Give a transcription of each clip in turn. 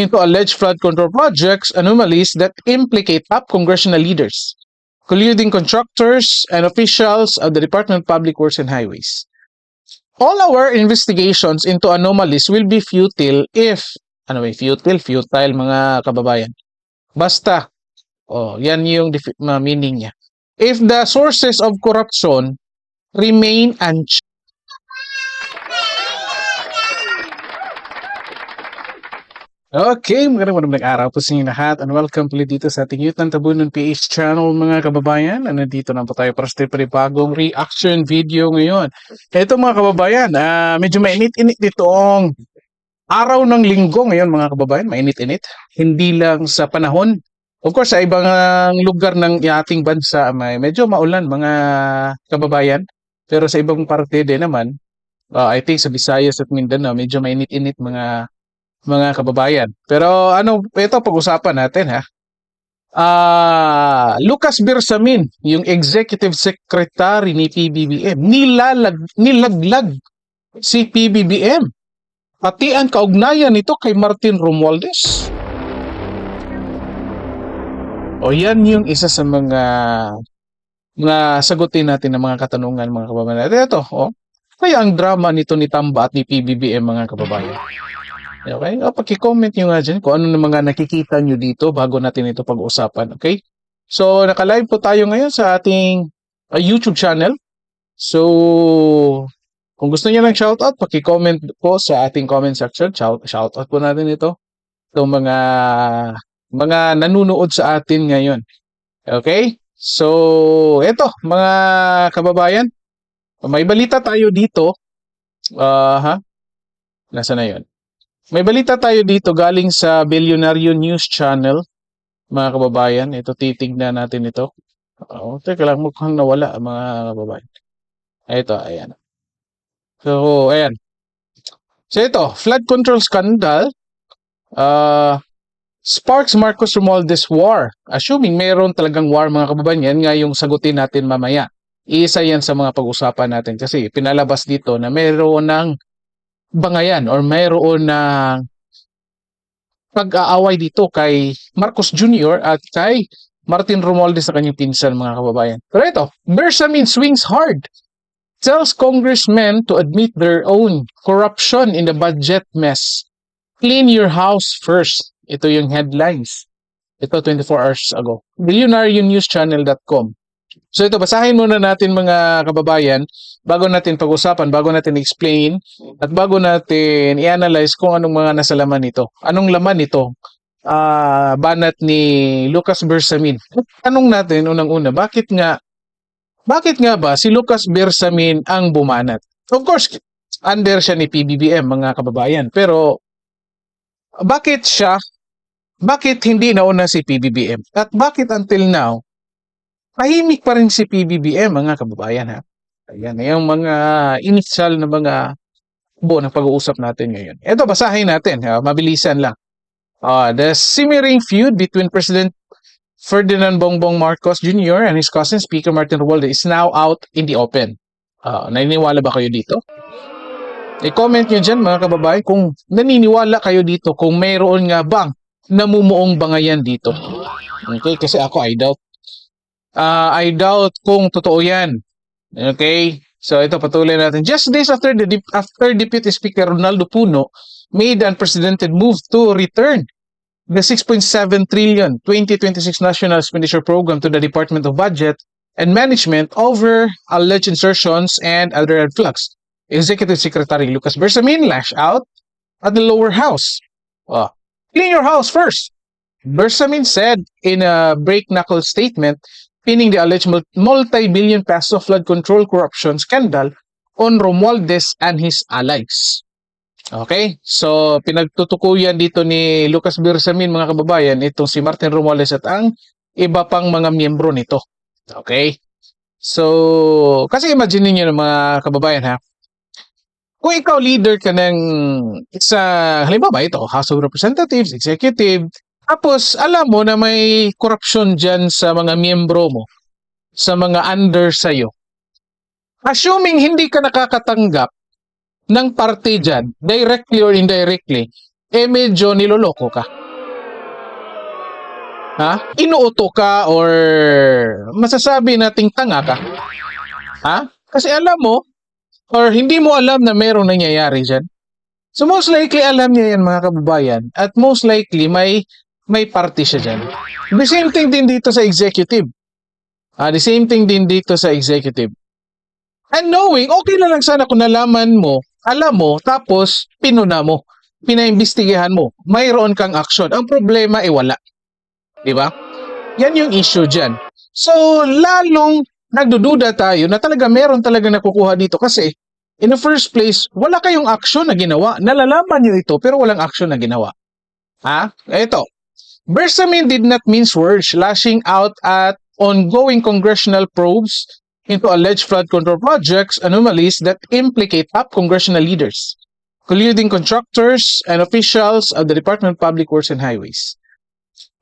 into alleged flood control projects anomalies that implicate top congressional leaders, colluding contractors and officials of the Department of Public Works and Highways. All our investigations into anomalies will be futile if, ano ba, futile, futile mga kababayan. Basta, oh, yan yung meaning niya. If the sources of corruption remain unchecked, Okay, magandang magandang araw po sa inyo lahat and welcome po dito sa ating Youth ng Tabunan PH channel mga kababayan. Ano dito na po tayo para sa panibagong reaction video ngayon. Ito mga kababayan, ah, medyo mainit-init ditong araw ng linggo ngayon mga kababayan, mainit-init. Hindi lang sa panahon. Of course, sa ibang ah, lugar ng ating bansa, may medyo maulan mga kababayan. Pero sa ibang parte din naman, ah, I think sa Visayas at Mindanao, medyo mainit-init mga mga kababayan. Pero ano, ito pag-usapan natin ha. Ah, Lucas Bersamin, yung executive secretary ni PBBM, nilalag nilaglag si PBBM. Pati ang kaugnayan nito kay Martin Romualdez. O yan yung isa sa mga mga sagutin natin ng mga katanungan mga kababayan. Ito, oh. Kaya ang drama nito ni Tamba at ni PBBM mga kababayan. Okay? O, paki-comment nyo nga dyan kung ano na mga nakikita nyo dito bago natin ito pag-usapan. Okay? So, naka-live po tayo ngayon sa ating uh, YouTube channel. So, kung gusto niyo ng shoutout, paki-comment po sa ating comment section. Shout, shoutout po natin ito. Itong mga mga nanunood sa atin ngayon. Okay? So, eto, mga kababayan. May balita tayo dito. Ah, ha? Nasa na 'yon? May balita tayo dito galing sa Billionaire News Channel, mga kababayan. Ito, titignan natin ito. Oh, teka lang, mukhang nawala, mga kababayan. Ito, ayan. So, ayan. So, ito, flood control scandal. Uh, sparks Marcos Romualdez war. Assuming mayroon talagang war, mga kababayan, yan nga yung sagutin natin mamaya. Isa yan sa mga pag-usapan natin kasi pinalabas dito na mayroon ng bangayan or mayroon na pag-aaway dito kay Marcos Jr. at kay Martin Romualdez sa kanyang pinsan mga kababayan. Pero ito, Bersamin swings hard. Tells congressmen to admit their own corruption in the budget mess. Clean your house first. Ito yung headlines. Ito 24 hours ago. BillionaireNewsChannel.com So ito, basahin muna natin mga kababayan bago natin pag-usapan, bago natin explain, at bago natin i-analyze kung anong mga nasa laman nito. Anong laman nito? Ah, banat ni Lucas Bersamin. Tanong natin unang-una, bakit nga bakit nga ba si Lucas Bersamin ang bumanat? Of course, under siya ni PBBM mga kababayan, pero bakit siya bakit hindi nauna si PBBM? At bakit until now tahimik pa rin si PBBM mga kababayan ha. Ayan, yung mga initial na mga buo na pag-uusap natin ngayon. Ito, basahin natin. Ha? Mabilisan lang. Uh, the simmering feud between President Ferdinand Bongbong Marcos Jr. and his cousin Speaker Martin Romualdez is now out in the open. Uh, naniniwala ba kayo dito? I-comment nyo dyan mga kababayan kung naniniwala kayo dito kung mayroon nga bang namumuong bangayan dito. Okay, kasi ako I doubt uh, I doubt kung totoo yan. Okay? So ito patuloy natin. Just days after the after Deputy Speaker Ronaldo Puno made an unprecedented move to return the 6.7 trillion 2026 National Expenditure Program to the Department of Budget and Management over alleged insertions and other red. Executive Secretary Lucas Bersamin lashed out at the lower house. Oh, clean your house first. Bersamin said in a break-knuckle statement pinning the alleged mul- multi-billion peso flood control corruption scandal on Romualdez and his allies. Okay? So, pinagtutukuyan dito ni Lucas Bersamin, mga kababayan, itong si Martin Romualdez at ang iba pang mga miyembro nito. Okay? So, kasi imagine niyo mga kababayan ha, kung ikaw leader ka ng isa, halimbawa ito, House of Representatives, Executive, tapos, alam mo na may korupsyon dyan sa mga miyembro mo, sa mga under sa'yo. Assuming hindi ka nakakatanggap ng parte dyan, directly or indirectly, eh medyo niloloko ka. Ha? Inuuto ka or masasabi nating tanga ka. Ha? Kasi alam mo, or hindi mo alam na merong nangyayari dyan. So most likely alam niya yan mga kababayan at most likely may may party siya dyan. The same thing din dito sa executive. Ah, the same thing din dito sa executive. And knowing, okay na lang sana kung nalaman mo, alam mo, tapos pinuna mo, pinaimbestigahan mo, mayroon kang action. Ang problema ay wala. Di ba? Yan yung issue dyan. So, lalong nagdududa tayo na talaga meron talaga nakukuha dito kasi in the first place, wala kayong action na ginawa. Nalalaman nyo ito pero walang action na ginawa. Ha? Ito. Bersamin did not mince words, lashing out at ongoing congressional probes into alleged flood control projects anomalies that implicate top congressional leaders, including contractors and officials of the Department of Public Works and Highways.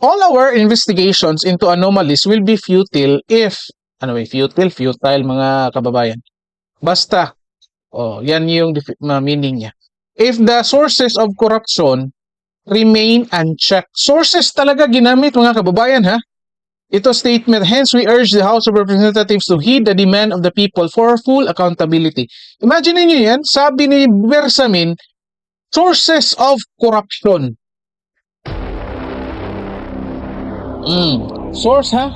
All our investigations into anomalies will be futile if, ano ba, futile, futile mga kababayan. Basta, oh, yan yung meaning niya. If the sources of corruption remain unchecked. Sources talaga ginamit mga kababayan ha. Ito statement, hence we urge the House of Representatives to heed the demand of the people for full accountability. Imagine niyo yan, sabi ni Bersamin, sources of corruption. Mm. Source ha?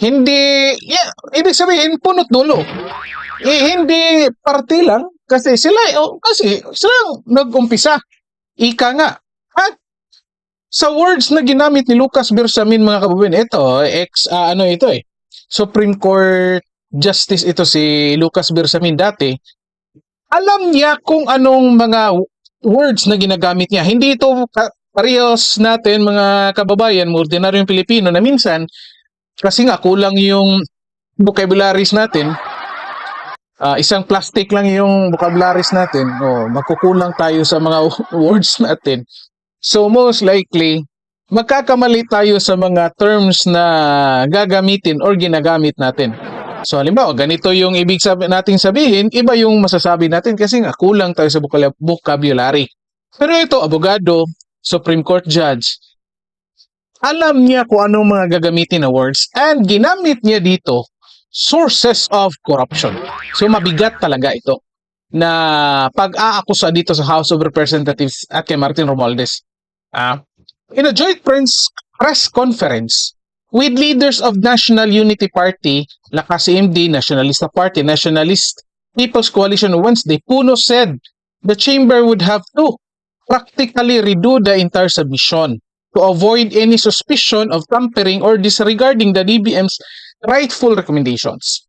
Hindi, yeah, ibig sabihin, punot dulo. Eh, hindi party lang, kasi sila, oh, kasi sila nag-umpisa. Ika nga. At sa words na ginamit ni Lucas Bersamin mga kababayan, ito, ex, ah, ano ito eh, Supreme Court Justice ito si Lucas Bersamin dati, alam niya kung anong mga words na ginagamit niya. Hindi ito parehas natin mga kababayan, ordinaryong Pilipino na minsan, kasi nga kulang yung vocabularies natin, ah, isang plastic lang yung vocabularies natin, oh, magkukulang tayo sa mga words natin. So most likely, magkakamali tayo sa mga terms na gagamitin or ginagamit natin. So halimbawa, ganito yung ibig sabi nating sabihin, iba yung masasabi natin kasi nga kulang tayo sa vocab- vocabulary. Pero ito, abogado, Supreme Court Judge, alam niya kung anong mga gagamitin na words and ginamit niya dito sources of corruption. So mabigat talaga ito na pag-aakusa dito sa House of Representatives at kay Martin Romualdez. Ah, in a joint press, press conference with leaders of National Unity Party, Lakas CMD, Nationalista Party, Nationalist People's Coalition on Wednesday, Puno said the chamber would have to practically redo the entire submission to avoid any suspicion of tampering or disregarding the DBM's rightful recommendations.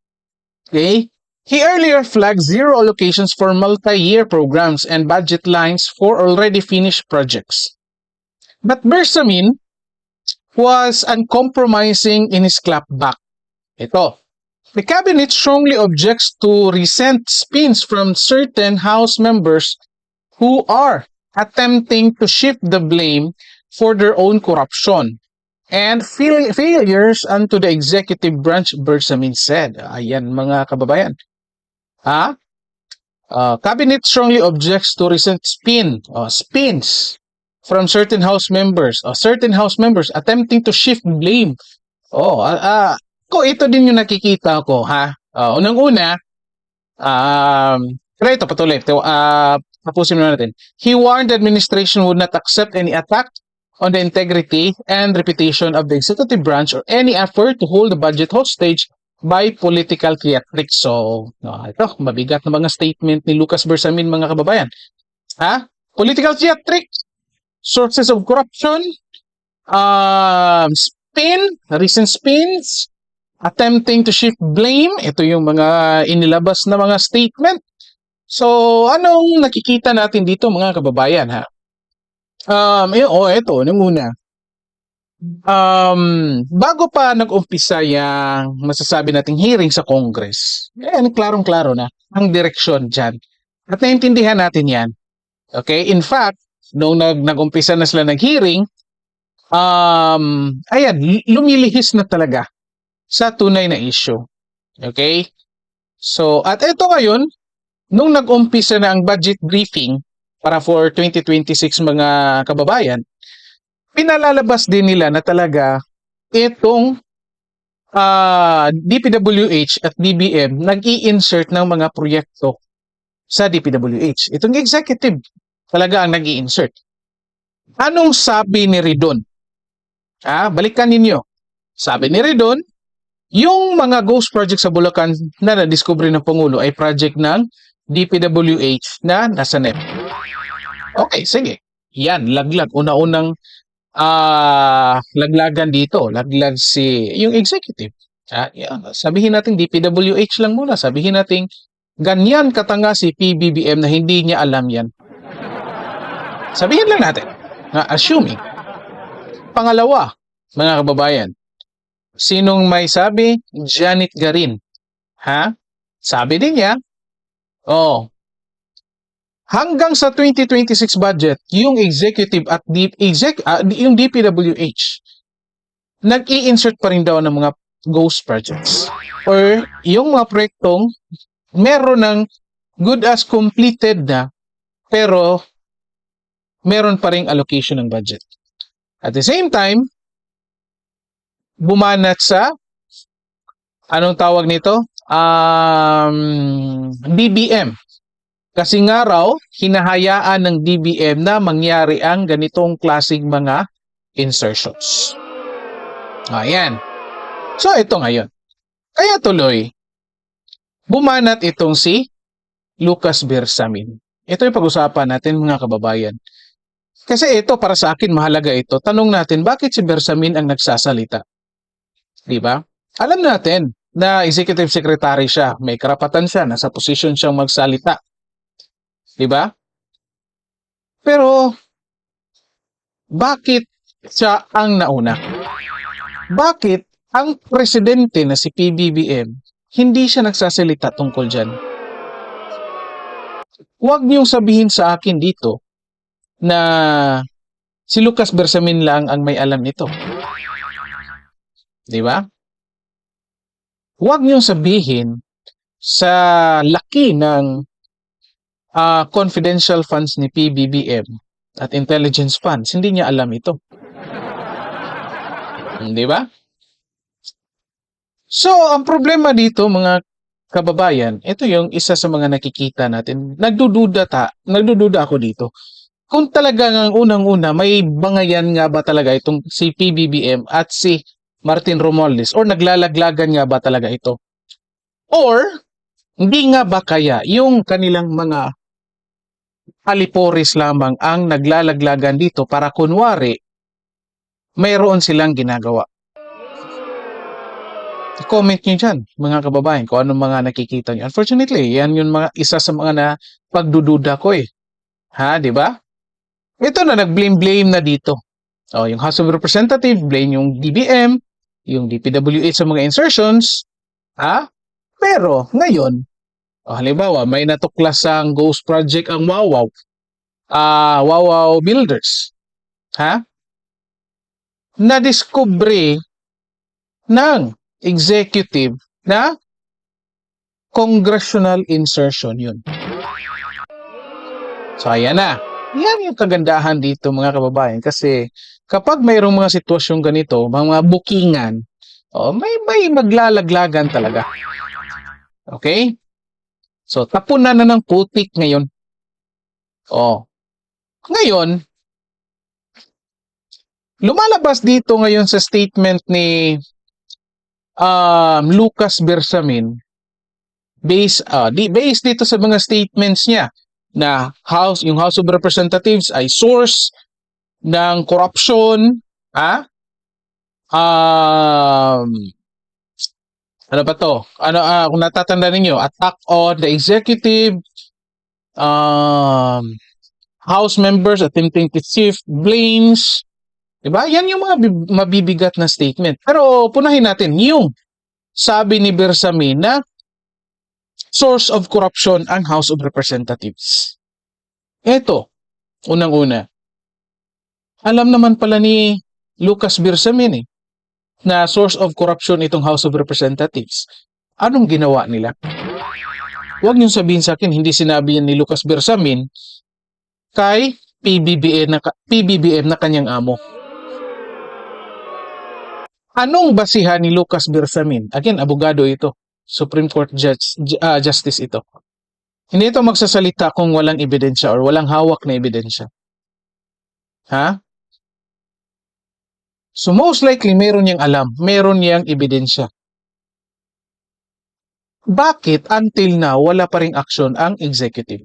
Okay? He earlier flagged zero allocations for multi-year programs and budget lines for already finished projects. But Bersamin was uncompromising in his clapback. Ito. The cabinet strongly objects to recent spins from certain House members who are attempting to shift the blame for their own corruption and fail- failures unto the executive branch, Bersamin said. Ayan mga kababayan. Ha? Uh, cabinet strongly objects to recent spin, uh, spins from certain House members, uh, certain House members attempting to shift blame. Oh, ah, ah, ko ito din yung nakikita ko, ha? Uh, unang-una, um, pero ito patuloy. Ah, tapusin muna natin. He warned the administration would not accept any attack on the integrity and reputation of the executive branch or any effort to hold the budget hostage by political theatrics. So, no, ito, mabigat na mga statement ni Lucas Bersamin, mga kababayan. Ha? Political theatrics, sources of corruption, um, spin, recent spins, attempting to shift blame. Ito yung mga inilabas na mga statement. So, anong nakikita natin dito mga kababayan ha? Um, eh, oh, eto, nung una. Um, bago pa nag-umpisa yung masasabi nating hearing sa Congress, eh, klarong-klaro na ang direksyon dyan. At naintindihan natin yan. Okay? In fact, nung nag nag-umpisa na sila nag-hearing, um, ayan, lumilihis na talaga sa tunay na issue. Okay? So, at ito ngayon, nung nag-umpisa na ang budget briefing, para for 2026 mga kababayan, pinalalabas din nila na talaga itong ah, DPWH at DBM nag-i-insert ng mga proyekto sa DPWH. Itong executive talaga ang nag-i-insert. Anong sabi ni Ridon? Ah, balikan ninyo. Sabi ni Ridon, yung mga ghost project sa Bulacan na na-discover ng Pangulo ay project ng DPWH na nasa NEP. Okay, sige. Yan, laglag. Una-unang ah laglagan dito. Laglag si yung executive. Ah, yan. Sabihin natin DPWH lang muna. Sabihin natin ganyan katanga si PBBM na hindi niya alam yan. Sabihin lang natin. Na assuming. Pangalawa, mga kababayan. Sinong may sabi? Janet Garin. Ha? Sabi din niya, oh, hanggang sa 2026 budget, yung executive at deep exec, ah, yung DPWH, nag-i-insert pa rin daw ng mga ghost projects. Or yung mga proyektong meron ng good as completed na, pero meron pa rin allocation ng budget. At the same time, bumanat sa anong tawag nito? Um, DBM. Kasi nga raw, hinahayaan ng DBM na mangyari ang ganitong klasing mga insertions. Ayan. So, ito ngayon. Kaya tuloy, bumanat itong si Lucas Bersamin. Ito yung pag-usapan natin mga kababayan. Kasi ito, para sa akin, mahalaga ito. Tanong natin, bakit si Bersamin ang nagsasalita? Di ba? Alam natin na executive secretary siya, may karapatan siya, nasa position siyang magsalita. Di ba? Pero, bakit siya ang nauna? Bakit ang presidente na si PBBM hindi siya nagsasalita tungkol dyan? Huwag niyong sabihin sa akin dito na si Lucas Bersamin lang ang may alam nito. Di ba? Huwag niyong sabihin sa laki ng ah, confidential funds ni PBBM at intelligence funds, hindi niya alam ito. Di ba? So, ang problema dito, mga kababayan, ito yung isa sa mga nakikita natin. Nagdududa ta, nagdududa ako dito. Kung talagang ang unang-una, may bangayan nga ba talaga itong si PBBM at si Martin Romualdez or naglalaglagan nga ba talaga ito? Or, hindi nga ba kaya yung kanilang mga aliporis lamang ang naglalaglagan dito para kunwari mayroon silang ginagawa? Comment nyo dyan, mga kababayan, kung anong mga nakikita nyo. Unfortunately, yan yung mga isa sa mga na pagdududa ko eh. Ha, di ba? Ito na, nag-blame-blame na dito. O, yung House of Representatives, blame yung DBM, yung DPWH sa mga insertions, ha? Pero, ngayon, o, halimbawa, may natuklas ang Ghost Project ang Wawaw, ah Wawaw Builders, ha? Na-discovery ng executive na congressional insertion yun. So, ayan na. Yan yung kagandahan dito mga kababayan kasi kapag mayroong mga sitwasyong ganito, mga bookingan, oh, may, may maglalaglagan talaga. Okay? So, tapunan na ng putik ngayon. Oh. Ngayon, lumalabas dito ngayon sa statement ni um, Lucas Bersamin based uh, di, based dito sa mga statements niya na House yung House of Representatives ay source ng corruption, ah? Um, ano ba to? Ano ah, kung natatanda ninyo, attack on the executive um House members attempting to shift blames. Diba? Yan yung mga bib- mabibigat na statement. Pero punahin natin yung sabi ni Bersamin na source of corruption ang House of Representatives. Eto, unang-una. Alam naman pala ni Lucas Bersamin eh, na source of corruption itong House of Representatives. Anong ginawa nila? Huwag niyong sabihin sa akin, hindi sinabi yan ni Lucas Bersamin kay PBBM na, PBBM na kanyang amo. Anong basihan ni Lucas Bersamin? Again, abogado ito. Supreme Court Judge, Ju- ah, Justice ito. Hindi ito magsasalita kung walang ebidensya or walang hawak na ebidensya. Ha? So most likely, meron niyang alam. Meron niyang ebidensya. Bakit until now, wala pa ring aksyon ang executive?